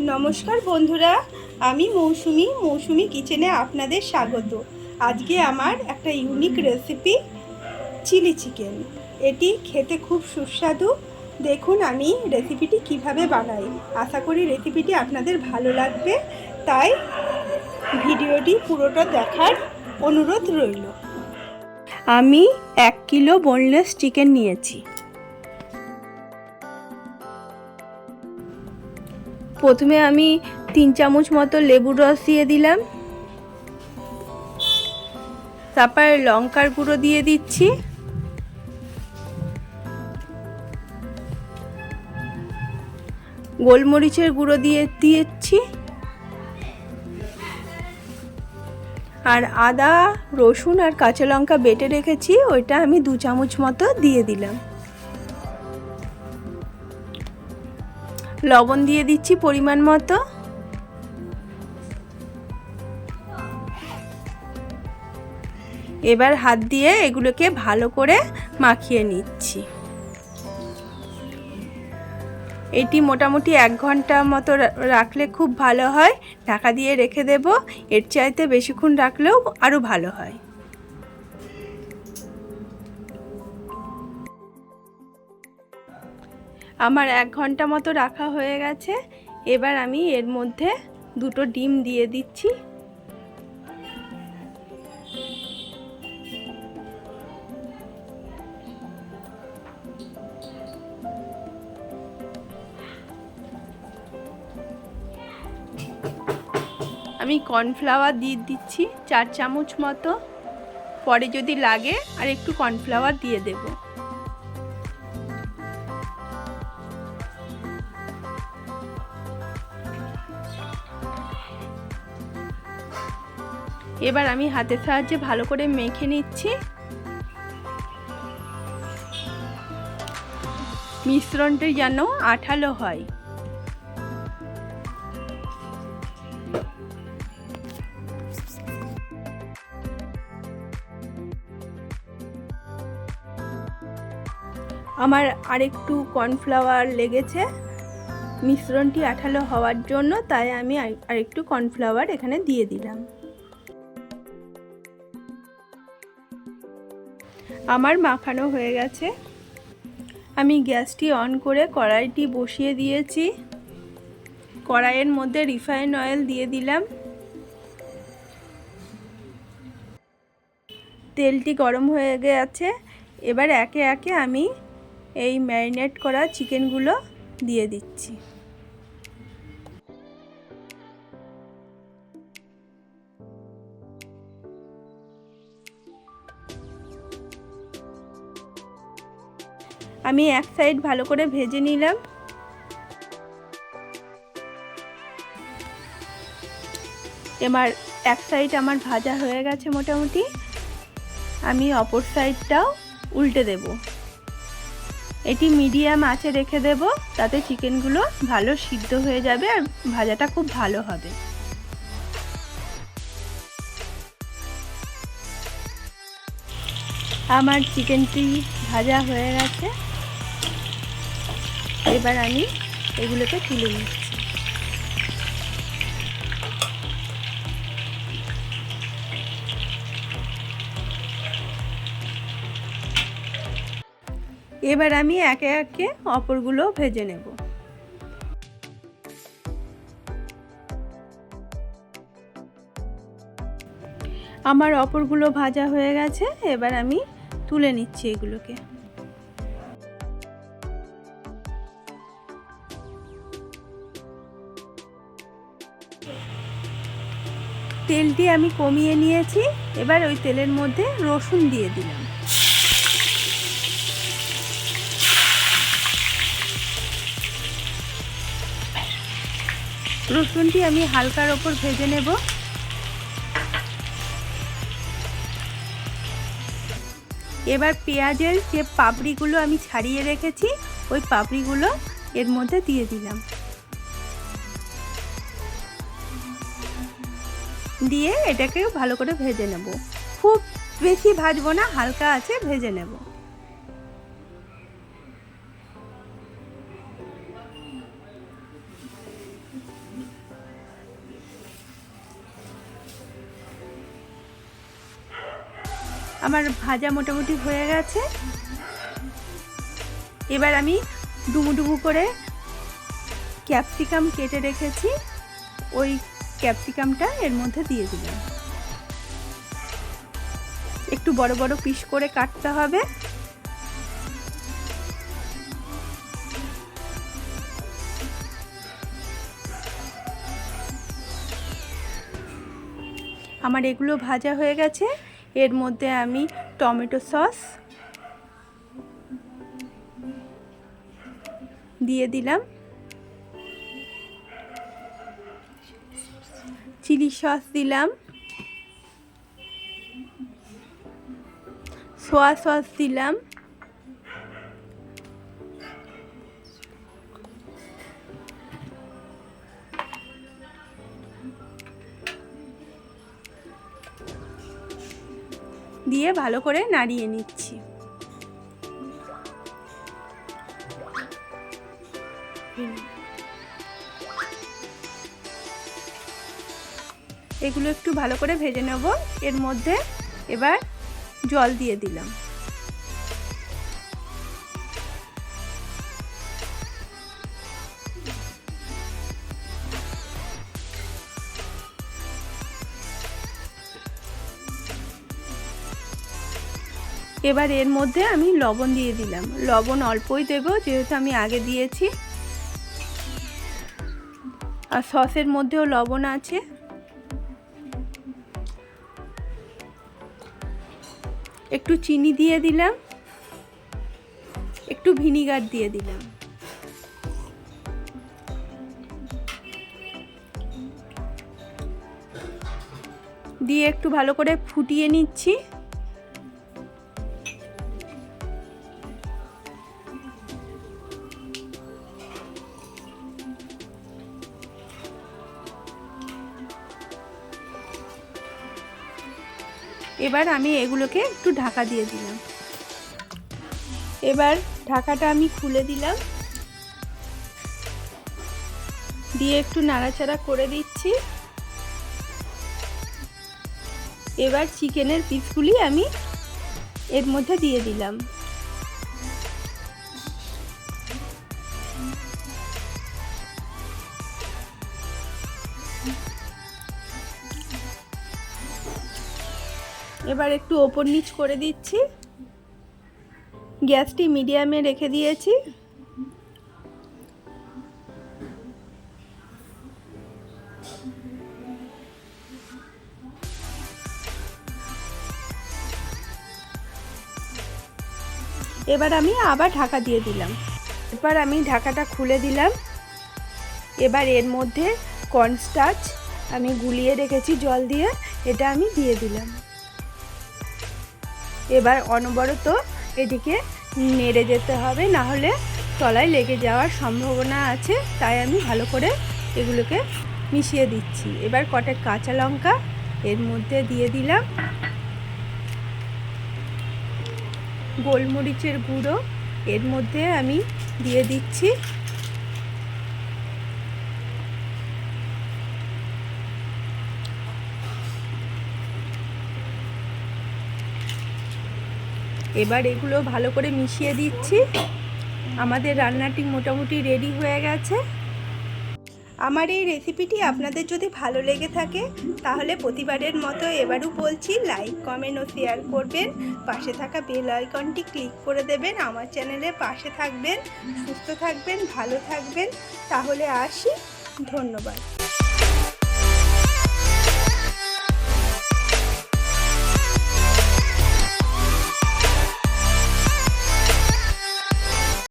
নমস্কার বন্ধুরা, আমি মৌসুমি মৌসুমি কিচেনে আপনাদের স্বাগত। আজকে আমার একটা ইউনিক রেসিপি, চিলি চিকেন। এটি খেতে খুব সুস্বাদু। দেখুন আমি রেসিপিটি কীভাবে বানাই। আশা করি রেসিপিটি আপনাদের ভালো লাগবে। তাই ভিডিওটি পুরোটা দেখার অনুরোধ রইল। আমি এক কিলো বোনলেস চিকেন নিয়েছি। প্রথমে আমি তিন চামচ মতো লেবুর রস দিয়ে দিলাম। তারপর লঙ্কার গুঁড়ো দিয়ে দিচ্ছি। গোলমরিচের গুঁড়ো দিয়ে দিয়েছি। আর আদা, রসুন আর কাঁচা লঙ্কা বেটে রেখেছি, ওইটা আমি দু চামচ মতো দিয়ে দিলাম। লবণ দিয়ে দিচ্ছি পরিমাণ মতো। এবার হাত দিয়ে এগুলোকে ভালো করে মাখিয়ে নিচ্ছি। এটি মোটামুটি এক ঘণ্টা মতো রাখলে খুব ভালো হয়। ঢাকা দিয়ে রেখে দেব। এর চাইতে বেশিক্ষণ রাখলেও আরও ভালো হয়। আমার এক ঘণ্টা মতো রাখা হয়ে গেছে। এবার আমি এর মধ্যে দুটো ডিম দিয়ে দিচ্ছি। আমি কর্নফ্লাওয়ার দিয়ে দিচ্ছি, চার চামচ মতো। পরে যদি লাগে, আর একটু কর্নফ্লাওয়ার দিয়ে দেবো। এবার আমি হাতের সাহায্যে ভালো করে মেখে নিচ্ছি। মিশ্রণটি যেন আঠালো হয়। আমার আরেকটু কর্নফ্লাওয়ার লেগেছে। মিশ্রণটি আঠালো হওয়ার জন্য তাই আমি আরেকটু কর্নফ্লাওয়ার এখানে দিয়ে দিলাম। আমার মাখানো হয়ে গেছে। আমি গ্যাসটি অন করে কড়াইটি বসিয়ে দিয়েছি। কড়াইয়ের মধ্যে রিফাইন অয়েল দিয়ে দিলাম। তেলটি গরম হয়ে গেছে। এবার একে একে আমি এই ম্যারিনেট করা চিকেনগুলো দিয়ে দিচ্ছি। আমি এক সাইড ভালো করে ভেজে নিলাম। এবার এক সাইড আমার ভাজা হয়ে গেছে মোটামুটি। আমি অপর সাইডটাও উল্টে দেব। এটি মিডিয়াম আঁচে রেখে দেব, তাতে চিকেনগুলো ভালো সিদ্ধ হয়ে যাবে আর ভাজাটা খুব ভালো হবে। আমার চিকেনটি ভাজা হয়ে গেছে। এবার আমি এগুলোকে তুলে নিচ্ছি। এবার আমি একে একে অপরগুলো ভেজে নেব। আমার অপরগুলো ভাজা হয়ে গেছে, এবার আমি তুলে নিচ্ছি এগুলোকে। তেলটি আমি কমিয়ে নিয়েছি। এবার ওই তেলের মধ্যে রসুন দিয়ে দিলাম। রসুনটি আমি হালকার ওপর ভেজে নেব। এবার পেঁয়াজের যে পাপড়িগুলো আমি ছাড়িয়ে রেখেছি, ওই পাপড়িগুলো এর মধ্যে দিয়ে দিলাম। দিয়ে এটাকে ভালো করে ভেজে নেব। খুব বেশি ভাজবো না, হালকা আছে, ভেজে নেব। আমার ভাজা মোটামুটি হয়ে গেছে। এবার আমি ডুমু ডুমু করে ক্যাপসিকাম কেটে রেখেছি। ওই ক্যাপসিকামটা এর মধ্যে দিয়ে দিলাম একটু বড় বড় পিস করে কাটতে হবে। আমার এগুলো ভাজা হয়ে গেছে। এর মধ্যে আমি টমেটো সস দিয়ে দিলাম। চিলি সস দিলাম। সোয়া সস দিলাম। দিয়ে ভালো করে নাড়িয়ে নিচ্ছি। এগুলো একটু ভালো করে ভেজে নেব। এর মধ্যে এবার জল দিয়ে দিলাম। এবার এর মধ্যে আমি লবণ দিয়ে দিলাম। লবণ অল্পই দেব, যেহেতু আমি আগে দিয়েছি। আর সসের মধ্যেও লবণ আছে। একটু চিনি দিয়ে দিলাম। একটু ভিনিগার দিয়ে দিলাম। দিয়ে একটু ভালো করে ফুটিয়ে নিচ্ছি। এবার আমি এগুলোকে একটু ঢাকা দিয়ে দিলাম। এবার ঢাকাটা আমি খুলে দিলাম। দিয়ে একটু নাড়াচাড়া করে দিচ্ছি। এবার চিকেনের পিসগুলি আমি এর মধ্যে দিয়ে দিলাম। এবার একটু ওপর নিচ করে দিচ্ছি। গ্যাসটি মিডিয়ামে রেখে দিয়েছি। এবার আমি আবার ঢাকা দিয়ে দিলাম। এবার আমি ঢাকাটা খুলে দিলাম। এবার এর মধ্যে কর্নস্টার্চ আমি গুলিয়ে রেখেছি জল দিয়ে, এটা আমি দিয়ে দিলাম। এবার অনবরত এটিকে নেড়ে যেতে হবে, না হলে তলায় লেগে যাওয়ার সম্ভাবনা আছে, তাই আমি ভালো করে এগুলোকে মিশিয়ে দিচ্ছি। এবার কটা কাঁচা লঙ্কা এর মধ্যে দিয়ে দিলাম। গোলমরিচের গুঁড়ো এর মধ্যে আমি দিয়ে দিচ্ছি। এবার এগুলো ভালো করে মিশিয়ে দিচ্ছি। আমাদের রান্নাটি মোটামুটি রেডি হয়ে গেছে। আমার এই রেসিপিটি আপনাদের যদি ভালো লেগে থাকে, তাহলে প্রতিবারের মতো এবারও বলছি লাইক কমেন্ট ও শেয়ার করবেন। পাশে থাকা বেল আইকনটি ক্লিক করে দেবেন। আমার চ্যানেলের পাশে থাকবেন, সুস্থ থাকবেন, ভালো থাকবেন। তাহলে আসি। ধন্যবাদ।